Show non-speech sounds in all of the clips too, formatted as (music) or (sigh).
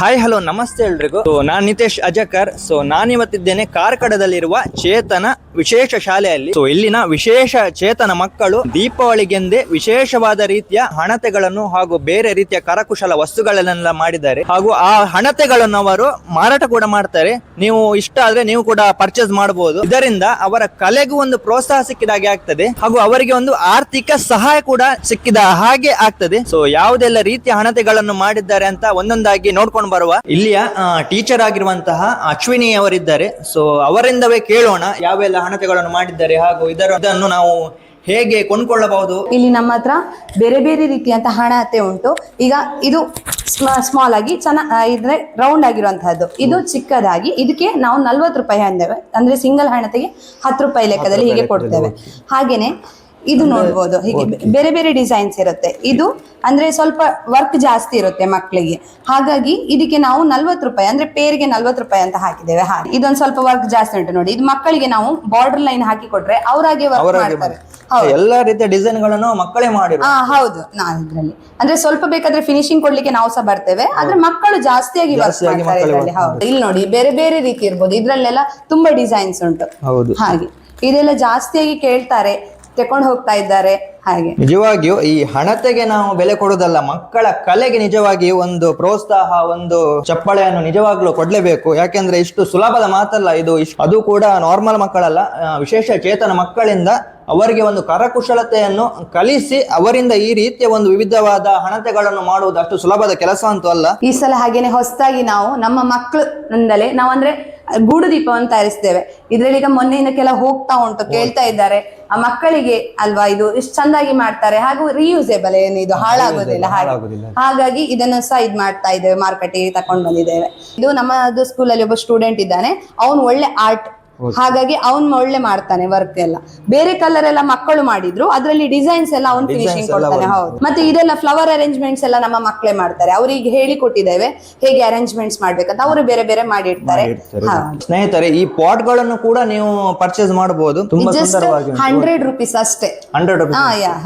Hi hello ನಮಸ್ತೆ ಎಲ್ರಿಗೂ. ನಾನು ನಿತೇಶ್ ಅಜಕರ್. ಸೊ ನಾನಿವತ್ತಿದ್ದೇನೆ ಕಾರ್ಕಡದಲ್ಲಿರುವ ಚೇತನ ವಿಶೇಷ ಶಾಲೆಯಲ್ಲಿ. ಸೊ ಇಲ್ಲಿನ ವಿಶೇಷ ಚೇತನ ಮಕ್ಕಳು ದೀಪಾವಳಿಗೆಂದೇ ವಿಶೇಷವಾದ ರೀತಿಯ ಹಣತೆಗಳನ್ನು ಹಾಗೂ ಬೇರೆ ರೀತಿಯ ಕರಕುಶಲ ವಸ್ತುಗಳನ್ನೆಲ್ಲ ಮಾಡಿದ್ದಾರೆ. ಹಾಗೂ ಆ ಹಣತೆಗಳನ್ನು ಅವರು ಮಾರಾಟ ಕೂಡ ಮಾಡ್ತಾರೆ. ನೀವು ಇಷ್ಟ ಆದ್ರೆ ನೀವು ಕೂಡ ಪರ್ಚೇಸ್ ಮಾಡಬಹುದು ಇದರಿಂದ ಅವರ ಕಲೆಗೂ ಒಂದು ಪ್ರೋತ್ಸಾಹ ಸಿಕ್ಕಿದ ಹಾಗೆ ಆಗ್ತದೆ. ಹಾಗೂ ಅವರಿಗೆ ಒಂದು ಆರ್ಥಿಕ ಸಹಾಯ ಕೂಡ ಸಿಕ್ಕಿದ ಹಾಗೆ ಆಗ್ತದೆ. ಸೊ ಯಾವುದೆಲ್ಲ ರೀತಿಯ ಹಣತೆಗಳನ್ನು ಮಾಡಿದ್ದಾರೆ ಅಂತ ಒಂದೊಂದಾಗಿ ನೋಡ್ಕೊಂಡು ಬರುವ ಇಲ್ಲಿಯ ಟೀಚರ್ ಆಗಿರುವಂತಹ ಅಶ್ವಿನಿ ಅವರಿದ್ದಾರೆ. ಸೊ ಅವರಿಂದವೇ ಕೇಳೋಣ ಯಾವೆಲ್ಲ ಹಣತೆಗಳನ್ನು ಮಾಡಿದ್ದಾರೆ ಹಾಗೂ ಇದರ ಇದನ್ನು ನಾವು ಹೇಗೆ ಕೊಂಡ್ಕೊಳ್ಳಬಹುದು. ಇಲ್ಲಿ ನಮ್ಮ ಹತ್ರ ಬೇರೆ ಬೇರೆ ರೀತಿಯಂತ ಹಣತೆ ಉಂಟು. ಈಗ ಇದು ಸ್ಮಾಲ್ ಆಗಿ ಚೆನ್ನ ಇದ್ರೆ ರೌಂಡ್ ಆಗಿರುವಂತಹದ್ದು. ಇದು ಚಿಕ್ಕದಾಗಿ. ಇದಕ್ಕೆ ನಾವು ನಲ್ವತ್ತು ರೂಪಾಯಿ ಅಂದೇವೆ. ಅಂದ್ರೆ ಸಿಂಗಲ್ ಹಣತೆಗೆ ಹತ್ತು ರೂಪಾಯಿ ಲೆಕ್ಕದಲ್ಲಿ ಹೀಗೆ ಕೊಡ್ತೇವೆ. ಹಾಗೇನೆ ಇದು ನೋಡ್ಬೋದು. ಹೀಗೆ ಬೇರೆ ಬೇರೆ ಡಿಸೈನ್ಸ್ ಇರುತ್ತೆ. ಇದು ಅಂದ್ರೆ ಸ್ವಲ್ಪ ವರ್ಕ್ ಜಾಸ್ತಿ ಇರುತ್ತೆ ಮಕ್ಕಳಿಗೆ ಹಾಗಾಗಿ ಇದಕ್ಕೆ ನಾವು ನಲ್ವತ್ತು ರೂಪಾಯಿ ಅಂದ್ರೆ ಪೇರ್ಗೆ ನಲ್ವತ್ತು ರೂಪಾಯಿ ಅಂತ ಹಾಕಿದ್ದೇವೆ. ಹಾಗೆ. ಇದೊಂದು ಸ್ವಲ್ಪ ವರ್ಕ್ ಜಾಸ್ತಿ ಉಂಟು ನೋಡಿ. ಇದು ಮಕ್ಕಳಿಗೆ ನಾವು ಬಾರ್ಡರ್ ಲೈನ್ ಹಾಕಿ ಕೊಟ್ರೆ ಅವರಾಗೆ ವರ್ಕ್ ಮಾಡ್ತಾರೆ. ಹೌದು. ಎಲ್ಲಾ ರೀತಿಯ ಡಿಸೈನ್ಗಳನ್ನು ಮಕ್ಕಳೇ ಮಾಡಿರೋ ಹಾ ಹೌದು. ನಾನು ಇದ್ರಲ್ಲಿ. ಅಂದ್ರೆ ಸ್ವಲ್ಪ ಬೇಕಾದ್ರೆ ಫಿನಿಶಿಂಗ್ ಕೊಡ್ಲಿಕ್ಕೆ ನಾವು ಸಹ ಬರ್ತೇವೆ. ಆದ್ರೆ ಮಕ್ಕಳು ಜಾಸ್ತಿಯಾಗಿ ವರ್ಕ್ ಮಾಡ್ತಾರೆ ಮಕ್ಕಳು ಹೌದು. ಇಲ್ಲಿ ನೋಡಿ ಬೇರೆ ಬೇರೆ ರೀತಿ ಇರ್ಬೋದು. ಇದ್ರಲ್ಲೆಲ್ಲ ತುಂಬಾ ಡಿಸೈನ್ಸ್ ಉಂಟು. ಹೌದು. ಹಾಗೆ. ಇದೆಲ್ಲ ಜಾಸ್ತಿಯಾಗಿ ಕೇಳ್ತಾರೆ. ತಕೊಂಡು ಹೋಗ್ತಾ ಇದ್ದಾರೆ. ಹಾಗೆ. ನಿಜವಾಗಿಯೂ ಈ ಹಣತೆಗೆ ನಾವು ಬೆಲೆ ಕೊಡುವುದಲ್ಲ ಮಕ್ಕಳ ಕಲೆಗೆ ನಿಜವಾಗಿ ಒಂದು ಪ್ರೋತ್ಸಾಹ ಒಂದು ಚಪ್ಪಳೆಯನ್ನು ನಿಜವಾಗ್ಲೂ ಕೊಡ್ಲೇಬೇಕು. ಯಾಕೆಂದ್ರೆ ಇಷ್ಟು ಸುಲಭದ ಮಾತಲ್ಲ ಇದು. ಅದು ಕೂಡ ನಾರ್ಮಲ್ ಮಕ್ಕಳಲ್ಲ ವಿಶೇಷ ಚೇತನ ಮಕ್ಕಳಿಂದ ಅವರಿಗೆ ಒಂದು ಕರಕುಶಲತೆಯನ್ನು ಕಲಿಸಿ ಅವರಿಂದ ಈ ರೀತಿಯ ಒಂದು ವಿವಿಧವಾದ ಹಣತೆಗಳನ್ನು ಮಾಡುವುದು ಅಷ್ಟು ಸುಲಭದ ಕೆಲಸ ಅಂತೂ ಅಲ್ಲ. ಈ ಸಲ ಹಾಗೇನೆ ಹೊಸದಾಗಿ ನಾವು ನಮ್ಮ ಮಕ್ಕಳಿಂದಲೇ ನಾವು ಅಂದ್ರೆ ಗೂಡು ದೀಪವನ್ನು ತಯಾರಿಸ್ತೇವೆ ಇದ್ರಲ್ಲಿ ಈಗ ಮೊನ್ನೆಯಿಂದ ಕೆಲ ಹೋಗ್ತಾ ಉಂಟು ಕೇಳ್ತಾ ಇದ್ದಾರೆ. ಆ ಮಕ್ಕಳಿಗೆ ಅಲ್ವಾ ಇದು ಇಷ್ಟು ಚಂದಾಗಿ ಮಾಡ್ತಾರೆ ಹಾಗೂ ರಿಯೂಸೇಬಲ್ ಏನು ಇದು ಹಾಳಾಗೋದಿಲ್ಲ ಹಾಗೆ. ಹಾಗಾಗಿ ಇದನ್ನು ಸಹ ಇದ್ ಮಾಡ್ತಾ ಇದ್ದೇವೆ ಮಾರ್ಕೆಟಿಗೆ ತಕೊಂಡು ಬಂದಿದ್ದೇವೆ. ಇದು ನಮ್ಮದು ಸ್ಕೂಲಲ್ಲಿ ಒಬ್ಬ ಸ್ಟೂಡೆಂಟ್ ಇದ್ದಾನೆ ಅವನು ಒಳ್ಳೆ ಆರ್ಟ್ ಹಾಗಾಗಿ ಅವನ್ ಒಳ್ಳೆ ಮಾಡ್ತಾನೆ ವರ್ಕ್ ಎಲ್ಲ. ಬೇರೆ ಕಲರ್ ಎಲ್ಲ ಮಕ್ಕಳು ಮಾಡಿದ್ರು ಅದರಲ್ಲಿ ಡಿಸೈನ್ಸ್ ಎಲ್ಲ ಅವನ್ ಫಿನಿಶಿಂಗ್ ಕೊಡ್ತಾನೆ ಹೌದು. ಮತ್ತೆ ಇದೆಲ್ಲ ಫ್ಲವರ್ ಅರೇಂಜ್ಮೆಂಟ್ಸ್ ಎಲ್ಲ ನಮ್ಮ ಮಕ್ಕಳೇ ಮಾಡ್ತಾರೆ. ಅವ್ರಿಗೆ ಹೇಳಿ ಕೊಟ್ಟಿದ್ದೇವೆ ಹೇಗೆ ಅರೇಂಜ್ಮೆಂಟ್ಸ್ ಮಾಡ್ಬೇಕಂತ ಅವರು ಬೇರೆ ಬೇರೆ ಮಾಡಿರ್ತಾರೆ. ಸ್ನೇಹಿತರೆ ಈ ಪಾಟ್ಗಳನ್ನು ಕೂಡ ನೀವು ಪರ್ಚೇಸ್ ಮಾಡಬಹುದು ಹಂಡ್ರೆಡ್ ರುಪೀಸ್ ಅಷ್ಟೇ. ಹಂಡ್ರೆಡ್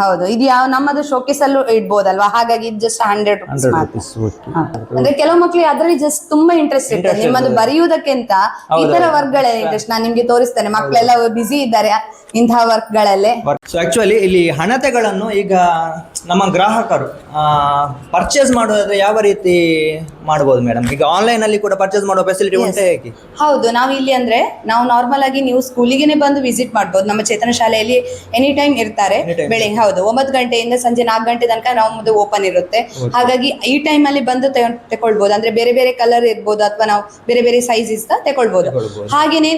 ಹೌದು. ಇದು ಯಾವ ನಮ್ಮದು ಶೋಕೇಸ್ ಅಲ್ಲೂ ಇಡ್ಬೋದಲ್ವಾ? ಹಾಗಾಗಿ ಜಸ್ಟ್ ಹಂಡ್ರೆಡ್ ರುಪೀಸ್. ಅಂದ್ರೆ ಕೆಲವು ಮಕ್ಕಳಿಗೆ ಅದರಲ್ಲಿ ಜಸ್ಟ್ ತುಂಬಾ ಇಂಟ್ರೆಸ್ಟ್ ಇರ್ತದೆ. ನಿಮ್ಮದು ಬರೆಯುವುದಕ್ಕಿಂತ ಇತರ ವರ್ಗಗಳೇ ಇಂಟ್ರೆಸ್ಟ್ ನಾನು ನಿಮ್ಗೆ ತೋರಿಸ್ತೇನೆ. ಮಕ್ಕಳೆಲ್ಲ ಬಿಸಿ ಇದ್ದಾರೆ ಇಂತಹ ವರ್ಕ್ಗಳಲ್ಲಿ ಸೊ ಆಕ್ಚುಲಿ ಇಲ್ಲಿ ಹಣತೆಗಳನ್ನು ಈಗ ನಮ್ಮ ಗ್ರಾಹಕರು ಪರ್ಚೇಸ್ ಮಾಡೋದಾದ್ರೆ ಯಾವ ರೀತಿ ಮಾಡಬಹುದು ಮೇಡಮ್ ಈಗ ಆನ್ಲೈನ್ ಅಲ್ಲಿ ಕೂಡ ಪರ್ಚೇಸ್ ಮಾಡುವ ಫೆಸಿಲಿಟಿ ಉಂಟೆ ಹೇಗೆ? ಹೌದು ನಾವು ಇಲ್ಲಿ ಅಂದ್ರೆ ನಾವು ನಾರ್ಮಲ್ ಆಗಿ ನೀವು ಸ್ಕೂಲಿಗೆ ಬಂದು ವಿಸಿಟ್ ಮಾಡಬಹುದು ನಮ್ಮ ಚೇತನ ಶಾಲೆಯಲ್ಲಿ ಎನಿ ಟೈಮ್ ಇರ್ತಾರೆ. ಬೆಳಿಗ್ಗೆ. ಹೌದು ಒಂಬತ್ತು ಗಂಟೆಯಿಂದ ಸಂಜೆ ನಾಲ್ಕು ಗಂಟೆ ತನಕ ನಮ್ಮದು ಓಪನ್ ಇರುತ್ತೆ. ಹಾಗಾಗಿ ಈ ಟೈಮ್ ಅಲ್ಲಿ ಬಂದು ತಗೊಳ್ಬೋದು ಅಂದ್ರೆ ಬೇರೆ ಬೇರೆ ಕಲರ್ ಇರ್ಬೋದು ಅಥವಾ ನಾವು ಬೇರೆ ಬೇರೆ ಸೈಜ್ ತಗೊಳ್ಬಹುದು. ಹಾಗೇನೆ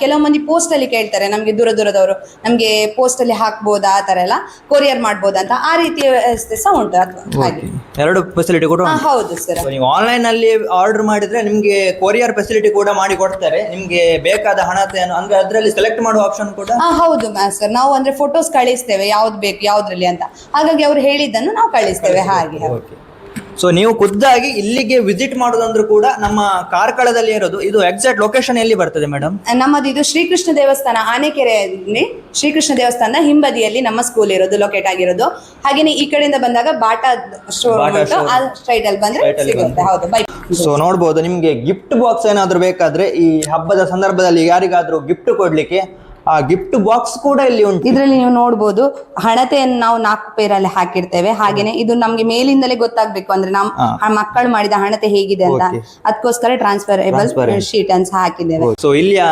ಕೆಲವು ಮಂದಿ ಪೋಸ್ಟ್ ಅಲ್ಲಿ ಕೇಳ್ತಾರೆ ನಮ್ಗೆ ದೂರ ದೂರದವರು ನಮ್ಗೆ ಪೋಸ್ಟ್ ಅಲ್ಲಿ ಹಾಕ್ಬೋದಾ ಆ ತರ ಎಲ್ಲ ಕೊರಿಯರ್ ಮಾಡ್ಬೋದಾ ಅಂತ ಆ ರೀತಿಯ ವ್ಯವಸ್ಥೆ ಸಹ ಉಂಟು ಹಾಗೆ. ಎರಡು ಫೆಸಿಲಿಟಿ ಕೂಡ ಹಾ, ಹೌದು ಸರ್ ನೀವು ಆನ್ಲೈನ್ ಅಲ್ಲಿ ಆರ್ಡರ್ ಮಾಡಿದ್ರೆ ನಿಮ್ಗೆ ಕೊರಿಯರ್ ಫೆಸಿಲಿಟಿ ಕೂಡ ಮಾಡಿ ಕೊಡ್ತಾರೆ. ನಿಮ್ಗೆ ಬೇಕಾದ ಹಣ ಅಂದ್ರೆ ಅದರಲ್ಲಿ ಸೆಲೆಕ್ಟ್ ಮಾಡುವ ಆಪ್ಷನ್ ಕೂಡ ಹೌದು ಹೌದು ಸರ್ ನಾವು ಅಂದ್ರೆ ಫೋಟೋಸ್ ಕಳಿಸ್ತೇವೆ ಯಾವ್ದು ಬೇಕು ಯಾವ್ದ್ರಲ್ಲಿ ಅಂತ. ಹಾಗಾಗಿ ಅವ್ರು ಹೇಳಿದ್ದನ್ನು ನಾವು ಕಳಿಸ್ತೇವೆ ಹಾಗೆ ಸೊ ನೀವು ಖುದ್ದಾಗಿ ಇಲ್ಲಿಗೆ ವಿಸಿಟ್ ಮಾಡೋದಂದ್ರೂ ಕೂಡ ನಮ್ಮ ಕಾರ್ಕಳದಲ್ಲಿ ಇರೋದು ಇದು ಎಕ್ಸಾಕ್ಟ್ ಲೊಕೇಶನ್ ಎಲ್ಲಿ ಬರ್ತದೆ ಮೇಡಮ್ ನಮ್ಮದು ಇದು ಶ್ರೀಕೃಷ್ಣ ದೇವಸ್ಥಾನ ಆನೆಕೆರೆಯಲ್ಲಿ ಶ್ರೀಕೃಷ್ಣ ದೇವಸ್ಥಾನ ಹಿಂಬದಿಯಲ್ಲಿ ನಮ್ಮ ಸ್ಕೂಲ್ ಇರೋದು ಲೊಕೇಟ್ ಆಗಿರೋದು. ಹಾಗೇನೆ ಈ ಕಡೆಯಿಂದ ಬಂದಾಗ ಬಾಟಾ ಸ್ಟ್ರೈಟ್ ಅಲ್ಲಿ ಬಂದ್ರೆ ಹೌದು ಬೈ ಸೊ ನೋಡ್ಬೋದು ನಿಮ್ಗೆ ಗಿಫ್ಟ್ ಬಾಕ್ಸ್ ಏನಾದರೂ ಬೇಕಾದ್ರೆ ಈ ಹಬ್ಬದ ಸಂದರ್ಭದಲ್ಲಿ ಯಾರಿಗಾದ್ರೂ ಗಿಫ್ಟ್ ಕೊಡ್ಲಿಕ್ಕೆ ಆ ಗಿಫ್ಟ್ ಬಾಕ್ಸ್ ಕೂಡ ಇಲ್ಲಿ ಉಂಟು. ಇದರಲ್ಲಿ ನೀವು ನೋಡಬಹುದು ಹಣತೆಯನ್ನು ನಾವು ನಾಲ್ಕು ಪೇರಲ್ಲಿ ಹಾಕಿರ್ತೇವೆ. ಹಾಗೇನೆ ಇದು ನಮ್ಗೆ ಮೇಲಿಂದಲೇ ಗೊತ್ತಾಗ್ಬೇಕು. ಅಂದ್ರೆ ನಮ್. ಮಕ್ಕಳು ಮಾಡಿದ ಹಣತೆ ಹೇಗಿದೆ ಅಂತ. ಅದಕ್ಕೋಸ್ಕರ ಟ್ರಾನ್ಸ್ಫರಬಲ್ ಶೀಟ್ ಅಂತ ಹಾಕಿದ್ದೇವೆ. ಸೊ ಇಲ್ಲಿಯ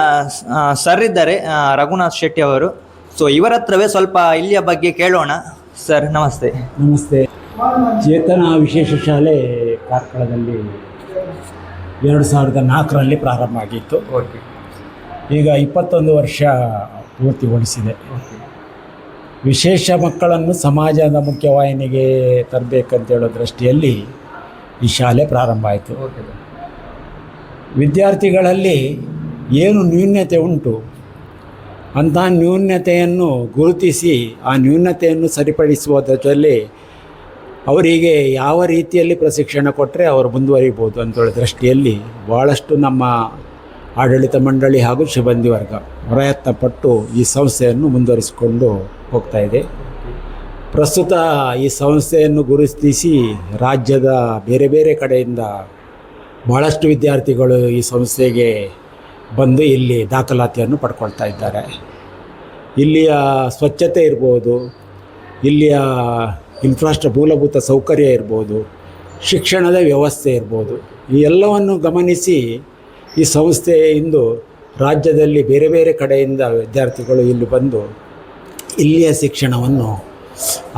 ಸರ್ ಇದ್ದಾರೆ ರಘುನಾಥ್ ಶೆಟ್ಟಿ ಅವರು. ಸೊ ಇವರ ಹತ್ರವೇ ಸ್ವಲ್ಪ ಇಲ್ಲಿಯ ಬಗ್ಗೆ ಕೇಳೋಣ. ಸರ್ ನಮಸ್ತೆ. ನಮಸ್ತೆ. ಚೇತನ ವಿಶೇಷ ಶಾಲೆ ಕಾರ್ಕಳದಲ್ಲಿ ಎರಡು ಸಾವಿರದ ನಾಲ್ಕರಲ್ಲಿ ಪ್ರಾರಂಭ ಆಗಿತ್ತು. ಈಗ ಇಪ್ಪತ್ತೊಂದು ವರ್ಷ ಪೂರ್ತಿಗೊಳಿಸಿದೆ. ವಿಶೇಷ ಮಕ್ಕಳನ್ನು ಸಮಾಜದ ಮುಖ್ಯವಾಹಿನಿಗೆ ತರಬೇಕಂತೇಳೋ ದೃಷ್ಟಿಯಲ್ಲಿ ಈ ಶಾಲೆ ಪ್ರಾರಂಭ ಆಯಿತು. ವಿದ್ಯಾರ್ಥಿಗಳಲ್ಲಿ ಏನು ನ್ಯೂನ್ಯತೆ ಉಂಟು? ಅಂತಹ ನ್ಯೂನ್ಯತೆಯನ್ನು ಗುರುತಿಸಿ ಆ ನ್ಯೂನ್ಯತೆಯನ್ನು ಸರಿಪಡಿಸುವ ಜೊತೆಯಲ್ಲಿ ಅವರಿಗೆ ಯಾವ ರೀತಿಯಲ್ಲಿ ಪ್ರಶಿಕ್ಷಣ ಕೊಟ್ಟರೆ ಅವರು ಮುಂದುವರಿಬೋದು ಅಂತೇಳಿ ದೃಷ್ಟಿಯಲ್ಲಿ ಭಾಳಷ್ಟು ನಮ್ಮ ಆಡಳಿತ ಮಂಡಳಿ ಹಾಗೂ ಸಿಬ್ಬಂದಿ ವರ್ಗ ಪ್ರಯತ್ನಪಟ್ಟು ಈ ಸಂಸ್ಥೆಯನ್ನು ಮುಂದುವರಿಸಿಕೊಂಡು ಹೋಗ್ತಾ ಇದೆ. ಪ್ರಸ್ತುತ ಈ ಸಂಸ್ಥೆಯನ್ನು ಗುರುತಿಸಿ ರಾಜ್ಯದ ಬೇರೆ ಬೇರೆ ಕಡೆಯಿಂದ ಭಾಳಷ್ಟು ವಿದ್ಯಾರ್ಥಿಗಳು ಈ ಸಂಸ್ಥೆಗೆ ಬಂದು ಇಲ್ಲಿ ದಾಖಲಾತಿಯನ್ನು ಪಡ್ಕೊಳ್ತಾ ಇದ್ದಾರೆ. ಇಲ್ಲಿಯ ಸ್ವಚ್ಛತೆ ಇರ್ಬೋದು, ಇಲ್ಲಿಯ ಇನ್ಫ್ರಾಸ್ಟ್ರ ಮೂಲಭೂತ ಸೌಕರ್ಯ ಇರ್ಬೋದು, ಶಿಕ್ಷಣದ ವ್ಯವಸ್ಥೆ ಇರ್ಬೋದು, ಈ ಎಲ್ಲವನ್ನು ಗಮನಿಸಿ ಈ ಸಂಸ್ಥೆ ಇಂದು ರಾಜ್ಯದಲ್ಲಿ ಬೇರೆ ಬೇರೆ ಕಡೆಯಿಂದ ವಿದ್ಯಾರ್ಥಿಗಳು ಇಲ್ಲಿ ಬಂದು ಇಲ್ಲಿಯ ಶಿಕ್ಷಣವನ್ನು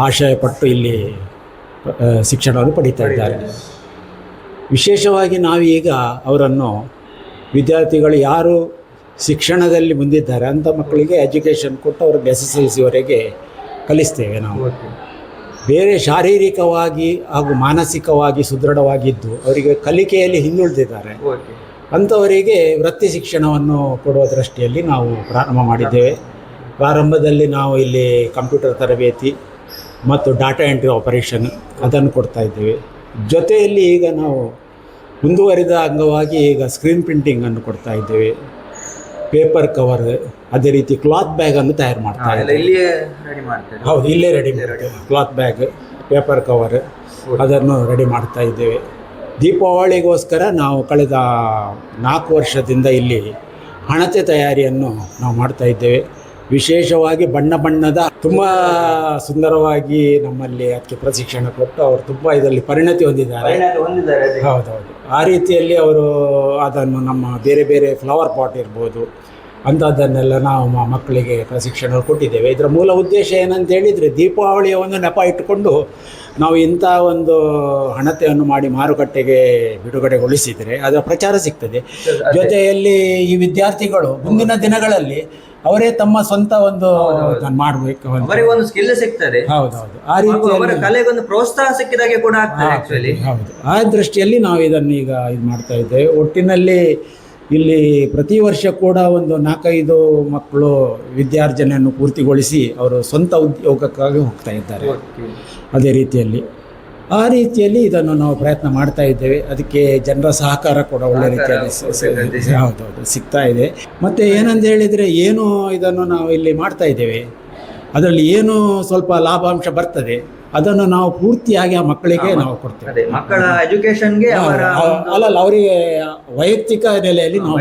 ಆಶಯಪಟ್ಟು ಇಲ್ಲಿ ಶಿಕ್ಷಣವನ್ನು ಪಡೀತಾ ಇದ್ದಾರೆ. ವಿಶೇಷವಾಗಿ ನಾವೀಗ ಅವರನ್ನು ವಿದ್ಯಾರ್ಥಿಗಳು ಯಾರು ಶಿಕ್ಷಣದಲ್ಲಿ ಮುಂದಿದ್ದಾರೆ ಅಂಥ ಮಕ್ಕಳಿಗೆ ಎಜುಕೇಷನ್ ಕೊಟ್ಟು ಅವ್ರಿಗೆ ಎಸ್ ಎಸ್ ಎಲ್ ಸಿವರೆಗೆ ಕಲಿಸ್ತೇವೆ ನಾವು. ಬೇರೆ ಶಾರೀರಿಕವಾಗಿ ಹಾಗೂ ಮಾನಸಿಕವಾಗಿ ಸುದೃಢವಾಗಿದ್ದು ಅವರಿಗೆ ಕಲಿಕೆಯಲ್ಲಿ ಹಿಂದುಳಿದಿದ್ದಾರೆ. ಅಂಥವರಿಗೆ ವೃತ್ತಿ ಶಿಕ್ಷಣವನ್ನು ಕೊಡುವ ದೃಷ್ಟಿಯಲ್ಲಿ ನಾವು ಪ್ರಾರಂಭ ಮಾಡಿದ್ದೇವೆ. ಪ್ರಾರಂಭದಲ್ಲಿ ನಾವು ಇಲ್ಲಿ ಕಂಪ್ಯೂಟರ್ ತರಬೇತಿ ಮತ್ತು ಡಾಟಾ ಎಂಟ್ರಿ ಆಪರೇಷನ್ ಅದನ್ನು ಕೊಡ್ತಾ ಇದ್ದೇವೆ. ಜೊತೆಯಲ್ಲಿ ಈಗ ನಾವು ಮುಂದುವರಿದ ಅಂಗವಾಗಿ ಈಗ ಸ್ಕ್ರೀನ್ ಪ್ರಿಂಟಿಂಗನ್ನು ಕೊಡ್ತಾ ಇದ್ದೇವೆ. ಪೇಪರ್ ಕವರ್ ಅದೇ ರೀತಿ ಕ್ಲಾತ್ ಬ್ಯಾಗನ್ನು ತಯಾರು ಮಾಡ್ತಾ ಇದ್ದೇವೆ. ಹೌದು ಇಲ್ಲೇ ರೆಡಿ ಮಾಡ್ತೇವೆ. ಕ್ಲಾತ್ ಬ್ಯಾಗ್ ಪೇಪರ್ ಕವರ್ ಅದನ್ನು ರೆಡಿ ಮಾಡ್ತಾ ಇದ್ದೇವೆ. ದೀಪಾವಳಿಗೋಸ್ಕರ ನಾವು ಕಳೆದ ನಾಲ್ಕು ವರ್ಷದಿಂದ ಇಲ್ಲಿ ಹಣತೆ ತಯಾರಿಯನ್ನು ನಾವು ಮಾಡ್ತಾ ಇದ್ದೇವೆ. ವಿಶೇಷವಾಗಿ ಬಣ್ಣ ಬಣ್ಣದ ತುಂಬ ಸುಂದರವಾಗಿ ನಮ್ಮಲ್ಲಿ ಅದಕ್ಕೆ ಪ್ರಶಿಕ್ಷಣ ಕೊಟ್ಟು ಅವರು ತುಂಬ ಇದರಲ್ಲಿ ಪರಿಣತಿ ಹೊಂದಿದ್ದಾರೆ. ಹೌದೌದು. ಆ ರೀತಿಯಲ್ಲಿ ಅವರು ಅದನ್ನು ನಮ್ಮ ಬೇರೆ ಬೇರೆ ಫ್ಲವರ್ ಪಾಟ್ ಇರ್ಬೋದು ಅಂಥದ್ದನ್ನೆಲ್ಲ ನಾವು ಮಕ್ಕಳಿಗೆ ಪ್ರಶಿಕ್ಷಣ ಕೊಟ್ಟಿದ್ದೇವೆ. ಇದರ ಮೂಲ ಉದ್ದೇಶ ಏನಂತ ಹೇಳಿದರೆ ದೀಪಾವಳಿಯ ಒಂದು ನೆಪ ಇಟ್ಟುಕೊಂಡು ನಾವು ಇಂಥ ಒಂದು ಹಣತೆಯನ್ನು ಮಾಡಿ ಮಾರುಕಟ್ಟೆಗೆ ಬಿಡುಗಡೆಗೊಳಿಸಿದರೆ ಅದರ ಪ್ರಚಾರ ಸಿಗ್ತದೆ. ಜೊತೆಯಲ್ಲಿ ಈ ವಿದ್ಯಾರ್ಥಿಗಳು ಮುಂದಿನ ದಿನಗಳಲ್ಲಿ ಅವರೇ ತಮ್ಮ ಸ್ವಂತ ಒಂದು ಮಾಡಬೇಕು ಅವರಿಗೆ ಒಂದು ಸ್ಕಿಲ್ ಸಿಗ್ತದೆ. ಹೌದೌದು. ಆ ರೀತಿ ಕಲೆಗೊಂದು ಪ್ರೋತ್ಸಾಹ ಸಿಕ್ಕಿದಾಗೆ ಕೂಡ ಆಗ್ತದೆ ಹೌದು. ಆ ದೃಷ್ಟಿಯಲ್ಲಿ ನಾವು ಇದನ್ನು ಈಗ ಇದು ಮಾಡ್ತಾ ಇದ್ದೇವೆ. ಒಟ್ಟಿನಲ್ಲಿ ಇಲ್ಲಿ ಪ್ರತಿ ವರ್ಷ ಕೂಡ ಒಂದು ನಾಲ್ಕೈದು ಮಕ್ಕಳು ವಿದ್ಯಾರ್ಜನೆಯನ್ನು ಪೂರ್ತಿಗೊಳಿಸಿ ಅವರು ಸ್ವಂತ ಉದ್ಯೋಗಕ್ಕಾಗಿ ಹೋಗ್ತಾ ಇದ್ದಾರೆ. ಅದೇ ರೀತಿಯಲ್ಲಿ. ಆ ರೀತಿಯಲ್ಲಿ ಇದನ್ನು ನಾವು ಪ್ರಯತ್ನ ಮಾಡ್ತಾ ಇದ್ದೇವೆ. ಅದಕ್ಕೆ ಜನರ ಸಹಕಾರ ಕೂಡ ಒಳ್ಳೆ ರೀತಿಯಲ್ಲಿ ಹೌದೌದು ಸಿಗ್ತಾ ಇದೆ. ಮತ್ತು ಏನಂತ ಹೇಳಿದರೆ ಏನು ಇದನ್ನು ನಾವು ಇಲ್ಲಿ ಮಾಡ್ತಾ ಇದ್ದೇವೆ? ಅದರಲ್ಲಿ ಏನು ಸ್ವಲ್ಪ ಲಾಭಾಂಶ ಬರ್ತದೆ? ಅದನ್ನು ನಾವು ಪೂರ್ತಿಯಾಗಿ ಆ ಮಕ್ಕಳಿಗೆ ನಾವು ಕೊಡ್ತೇವೆ. ಮಕ್ಕಳ ಎಜುಕೇಶನ್ಗೆ ಅಲ್ಲಲ್ಲ ಅವರಿಗೆ ವೈಯಕ್ತಿಕ ನೆಲೆಯಲ್ಲಿ ನಾವು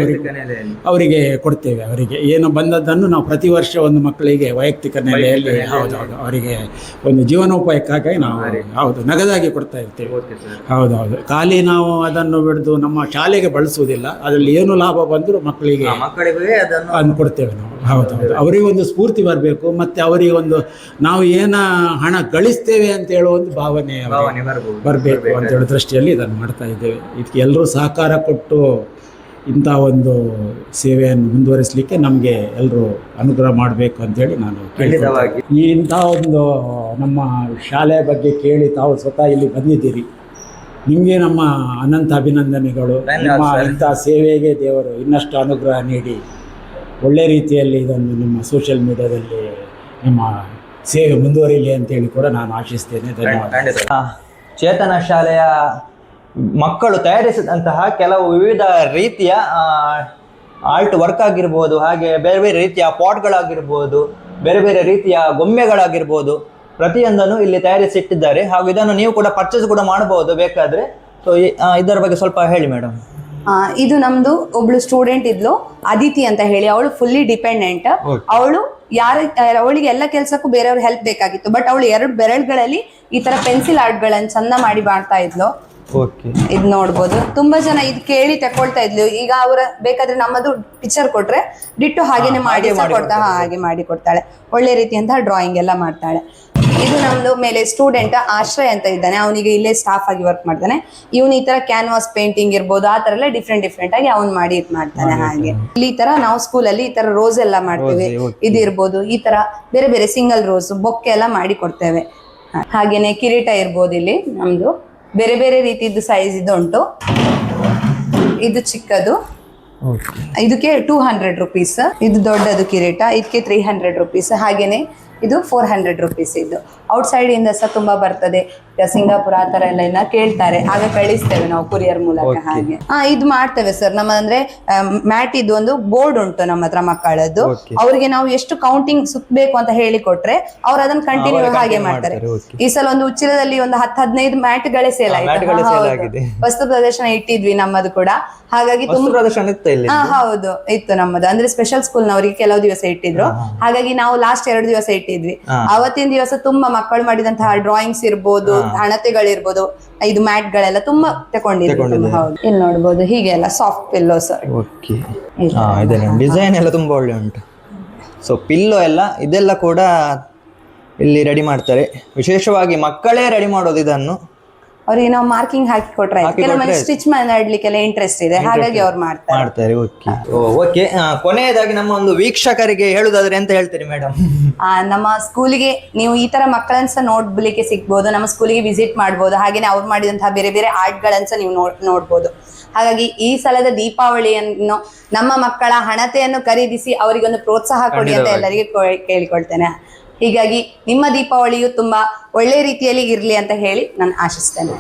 ಅವರಿಗೆ ಕೊಡ್ತೇವೆ ಅವರಿಗೆ ಏನು ಬಂದದ್ದನ್ನು ನಾವು ಪ್ರತಿ ವರ್ಷ ಒಂದು ಮಕ್ಕಳಿಗೆ ವೈಯಕ್ತಿಕ ನೆಲೆಯಲ್ಲಿ ಹೌದು ಅವರಿಗೆ ಒಂದು ಜೀವನೋಪಾಯಕ್ಕಾಗಿ ನಾವು ಹೌದು ನಗದಾಗಿ ಕೊಡ್ತಾ ಇರ್ತೇವೆ. ಹೌದೌದು ಖಾಲಿ ನಾವು ಅದನ್ನು ಬಿಡಿದು ನಮ್ಮ ಶಾಲೆಗೆ ಬಳಸುವುದಿಲ್ಲ ಅದರಲ್ಲಿ ಏನು ಲಾಭ ಬಂದರೂ ಮಕ್ಕಳಿಗೆ ಮಕ್ಕಳಿಗೆ ಅದನ್ನು ಅದನ್ನು ಕೊಡ್ತೇವೆ ನಾವು. ಹೌದೌದು ಅವರಿಗೆ ಒಂದು ಸ್ಫೂರ್ತಿ ಬರಬೇಕು ಮತ್ತೆ ಅವರಿಗೆ ಒಂದು ನಾವು ಏನ ಹಣ ಗಳಿಸ್ತೇವೆ ಅಂತ ಹೇಳುವ ಒಂದು ಭಾವನೆ ಬರಬೇಕು ಅಂತ ಹೇಳೋ ದೃಷ್ಟಿಯಲ್ಲಿ ಇದನ್ನು ಮಾಡ್ತಾ ಇದ್ದೇವೆ. ಇದಕ್ಕೆ ಎಲ್ಲರೂ ಸಹಕಾರ ಕೊಟ್ಟು ಇಂಥ ಒಂದು ಸೇವೆಯನ್ನು ಮುಂದುವರಿಸಲಿಕ್ಕೆ ನಮಗೆ ಎಲ್ಲರೂ ಅನುಗ್ರಹ ಮಾಡಬೇಕು ಅಂತೇಳಿ ನಾನು ಖಂಡಿತವಾಗಿ. ಈ ಇಂಥ ಒಂದು ನಮ್ಮ ಶಾಲೆಯ ಬಗ್ಗೆ ಕೇಳಿ ತಾವು ಸ್ವತಃ ಇಲ್ಲಿ ಬಂದಿದ್ದೀರಿ. ನಿಮಗೆ ನಮ್ಮ ಅನಂತ ಅಭಿನಂದನೆಗಳು. ನಿಮ್ಮ ಇಂಥ ಸೇವೆಗೆ ದೇವರು ಇನ್ನಷ್ಟು ಅನುಗ್ರಹ ನೀಡಿ. ಒಳ್ಳೆ ರೀತಿಯಲ್ಲಿ ಇದನ್ನು ನಿಮ್ಮ ಸೋಷಿಯಲ್ ಮೀಡಿಯಾದಲ್ಲಿ ನಿಮ್ಮ ಸೇವೆ ಮುಂದುವರಿಯಲಿ ಅಂತೇಳಿ ಕೂಡ ನಾನು ಆಶಿಸ್ತೇನೆ. ಧನ್ಯವಾದ ಆ, ಚೇತನ ಶಾಲೆಯ ಮಕ್ಕಳು ತಯಾರಿಸಿದಂತಹ ಕೆಲವು ವಿವಿಧ ರೀತಿಯ ಆರ್ಟ್ ವರ್ಕ್ ಆಗಿರ್ಬೋದು ಹಾಗೆ ಬೇರೆ ಬೇರೆ ರೀತಿಯ ಪಾಟ್ಗಳಾಗಿರ್ಬೋದು ಬೇರೆ ಬೇರೆ ರೀತಿಯ ಗೊಂಬೆಗಳಾಗಿರ್ಬೋದು ಪ್ರತಿಯೊಂದನ್ನು ಇಲ್ಲಿ ತಯಾರಿಸಿಟ್ಟಿದ್ದಾರೆ. ಹಾಗೂ ಇದನ್ನು ನೀವು ಕೂಡ ಪರ್ಚೇಸ್ ಕೂಡ ಮಾಡಬಹುದು ಬೇಕಾದ್ರೆ. ಸೊ ಇದರ ಬಗ್ಗೆ ಸ್ವಲ್ಪ ಹೇಳಿ ಮೇಡಮ್ ಇದು ನಮ್ದು ಒಬ್ಳು ಸ್ಟೂಡೆಂಟ್ ಇದ್ಲು ಅದಿತಿ ಅಂತ ಹೇಳಿ. ಅವಳು ಫುಲ್ಲಿ ಡಿಪೆಂಡೆಂಟ್ ಅವಳು ಯಾರ ಅವಳಿಗೆ ಎಲ್ಲ ಕೆಲ್ಸಕ್ಕೂ ಬೇರೆಯವ್ರ ಹೆಲ್ಪ್ ಬೇಕಾಗಿತ್ತು. ಬಟ್ ಅವಳು ಎರಡು ಬೆರಳುಗಳಲ್ಲಿ ಈ ತರ ಪೆನ್ಸಿಲ್ ಆರ್ಟ್ ಗಳನ್ನ ಚಂದ ಮಾಡಿ ಮಾಡ್ತಾ ಇದ್ಲು. ಇದ್ ನೋಡ್ಬೋದು. ತುಂಬಾ ಜನ ಇದು ಕೇಳಿ ತಕೊಳ್ತಾ ಇದ್ಲು. ಈಗ ಅವರ ಬೇಕಾದ್ರೆ ನಮ್ಮದು ಪಿಕ್ಚರ್ ಕೊಟ್ರೆ ಡಿಟ್ಟು ಹಾಗೇನೆ ಮಾಡಿ ಕೊಡ್ತಾ ಹಾಗೆ ಮಾಡಿ ಕೊಡ್ತಾಳೆ. ಒಳ್ಳೆ ರೀತಿಯಂತಹ ಡ್ರಾಯಿಂಗ್ ಎಲ್ಲ ಮಾಡ್ತಾಳೆ. ಇದು ನಮ್ದು ಮೇಲೆ ಸ್ಟೂಡೆಂಟ್ ಆಶ್ರಯ ಅಂತ ಇದ್ದಾನೆ. ಅವನಿಗೆ ಇಲ್ಲೇ ಸ್ಟಾಫ್ ಆಗಿ ವರ್ಕ್ ಮಾಡ್ತಾನೆ. ಇವನು ಈ ತರ ಕ್ಯಾನ್ವಾಸ್ ಪೇಂಟಿಂಗ್ ಇರ್ಬೋದು ಆ ತರ ಎಲ್ಲ ಡಿಫ್ರೆಂಟ್ ಡಿಫ್ರೆಂಟ್ ಆಗಿ ಅವ್ನು ಮಾಡಿ ಇದ್ ಮಾಡ್ತಾನೆ ಹಾಗೆ. ಇಲ್ಲಿ ಈ ತರ ನಾವು ಸ್ಕೂಲಲ್ಲಿ ಈ ತರ ರೋಸ್ ಎಲ್ಲ ಮಾಡ್ತೇವೆ. ಇದಿರ್ಬೋದು ಈ ತರ ಬೇರೆ ಬೇರೆ ಸಿಂಗಲ್ ರೋಸ್ ಬೊಕ್ಕೆ ಎಲ್ಲ ಮಾಡಿ ಕೊಡ್ತೇವೆ. ಹಾಗೇನೆ ಕಿರೀಟ ಇರ್ಬೋದು ಇಲ್ಲಿ ನಮ್ದು. ಬೇರೆ ಬೇರೆ ರೀತಿದ್ದು ಸೈಜ್ ಇದು ಉಂಟು ಇದು ಚಿಕ್ಕದು. ಇದಕ್ಕೆ ಟೂ ಹಂಡ್ರೆಡ್ ರುಪೀಸ್ ಇದು ದೊಡ್ಡದು ಕಿರೀಟ. ಇದಕ್ಕೆ ತ್ರೀ ಹಂಡ್ರೆಡ್ ರುಪೀಸ್ ಹಾಗೇನೆ ಇದು ಫೋರ್ ಹಂಡ್ರೆಡ್ ರುಪೀಸ್ ಇದು. ಔಟ್ಸೈಡ್ ಇಂದ ಸಹ ತುಂಬಾ ಬರ್ತದೆ. ಸಿಂಗಾಪುರ ಆ ತರ ಎಲ್ಲ ಇನ್ನ ಕೇಳ್ತಾರೆ. ಆಗ ಕಳಿಸ್ತೇವೆ ನಾವು ಕುರಿಯರ್ ಮೂಲಕ ಹಾಗೆ. ಹಾ ಇದು ಮಾಡ್ತೇವೆ ಸರ್ ನಮ್ಮ ಅಂದ್ರೆ ಮ್ಯಾಟ್ ಇದು ಒಂದು ಬೋರ್ಡ್ ಉಂಟು ನಮ್ಮ ಹತ್ರ ಮಕ್ಕಳದ್ದು. ಅವ್ರಿಗೆ ನಾವು ಎಷ್ಟು ಕೌಂಟಿಂಗ್ ಸುತ್ತಬೇಕು ಅಂತ ಹೇಳಿ ಕೊಟ್ರೆ ಅವ್ರು ಅದನ್ನ ಕಂಟಿನ್ಯೂ ಹಾಗೆ ಮಾಡ್ತಾರೆ. ಈ ಸಲ ಒಂದು ಉಚ್ಚಿಲದಲ್ಲಿ ಒಂದು ಹತ್ತು ಹದಿನೈದು ಮ್ಯಾಟ್ ಗಳೇ ಸೇಲ್. ವಸ್ತು ಪ್ರದರ್ಶನ ಇಟ್ಟಿದ್ವಿ ನಮ್ಮದು ಕೂಡ. ಹಾಗಾಗಿ ಹೌದು. ಇತ್ತು ನಮ್ಮದು. ಅಂದ್ರೆ ಸ್ಪೆಷಲ್ ಸ್ಕೂಲ್ ನವರಿಗೆ ಕೆಲವು ದಿವಸ ಇಟ್ಟಿದ್ರು. ಹಾಗಾಗಿ ನಾವು ಲಾಸ್ಟ್ ಎರಡು ದಿವಸ ಇಟ್ಟಿದ್ವಿ ಅವತ್ತಿನ ದಿವಸ ತುಂಬಾ ಮಕ್ಕಳು ಮಾಡಿದಂತಹ ಡ್ರಾಯಿಂಗ್ಸ್ ಇರ್ಬೋದು ಹಣತೆಗಳಿರ್ಬೋದು ಇದು ಮ್ಯಾಟ್ ಗಳೆಲ್ಲ ತುಂಬಾ ತಗೊಂಡಿದ್ದೀವಿ ಹೌದು. ಇಲ್ಲಿ ನೋಡ್ಬೋದು ಹೀಗೆ ಎಲ್ಲ ಸಾಫ್ಟ್ ಪಿಲ್ಲೋಸ್ ಡಿಸೈನ್ ಎಲ್ಲ ತುಂಬಾ ಒಳ್ಳೆ ಉಂಟು. ಸೊ ಪಿಲ್ಲೋ ಎಲ್ಲ ಇದೆಲ್ಲ ಕೂಡ ಇಲ್ಲಿ ರೆಡಿ ಮಾಡ್ತಾರೆ. ವಿಶೇಷವಾಗಿ ಮಕ್ಕಳೇ ರೆಡಿ ಮಾಡೋದು ಇದನ್ನು. ಅವ್ರಿಗೆ ನಾವು ಮಾರ್ಕಿಂಗ್ ಹಾಕಿ ಕೊಟ್ರೆ ಕೆಲವೊಮ್ಮೆ ಸ್ಟಿಚ್ ಮಾಡ್ಲಿಕ್ಕೆಲ್ಲ ಇಂಟ್ರೆಸ್ಟ್ ಇದೆ. ಹಾಗಾಗಿ ಅವ್ರು ಮಾಡ್ತಾರೆ. ಮಾಡ್ತಾರೆ ಓಕೆ ಓಕೆ ಕೊನೆಯದಾಗಿ ನಮ್ಮ ಒಂದು ವೀಕ್ಷಕರಿಗೆ ಹೇಳುದಾದ್ರೆ ಅಂತ ಹೇಳ್ತೀರಿ ಮೇಡಮ್ (laughs) ನಮ್ಮ ಸ್ಕೂಲಿಗೆ ನೀವು ಈ ತರ ಮಕ್ಕಳನ್ಸ ಸಹ ನೋಡ್ಲಿಕ್ಕೆ ಸಿಗ್ಬೋದು. ನಮ್ಮ ಸ್ಕೂಲಿಗೆ ವಿಸಿಟ್ ಮಾಡ್ಬೋದು. ಹಾಗೇನೆ ಅವ್ರು ಮಾಡಿದಂತಹ ಬೇರೆ ಬೇರೆ ಆರ್ಟ್ಗಳನ್ನ ಸಹ ನೀವು ನೋಡ್ ನೋಡ್ಬೋದು. ಹಾಗಾಗಿ ಈ ಸಲದ ದೀಪಾವಳಿಯನ್ನು ನಮ್ಮ ಮಕ್ಕಳ ಹಣತೆಯನ್ನು ಖರೀದಿಸಿ ಅವರಿಗೊಂದು ಪ್ರೋತ್ಸಾಹ ಕೊಡಿ ಅಂತ ಎಲ್ಲರಿಗೆ ಕೇಳಿಕೊಳ್ತೇನೆ. ಹೀಗಾಗಿ ನಿಮ್ಮ ದೀಪಾವಳಿಯು ತುಂಬಾ ಒಳ್ಳೆ ರೀತಿಯಲ್ಲಿ ಇರಲಿ ಅಂತ ಹೇಳಿ ನಾನು ಆಶಿಸ್ತೇನೆ.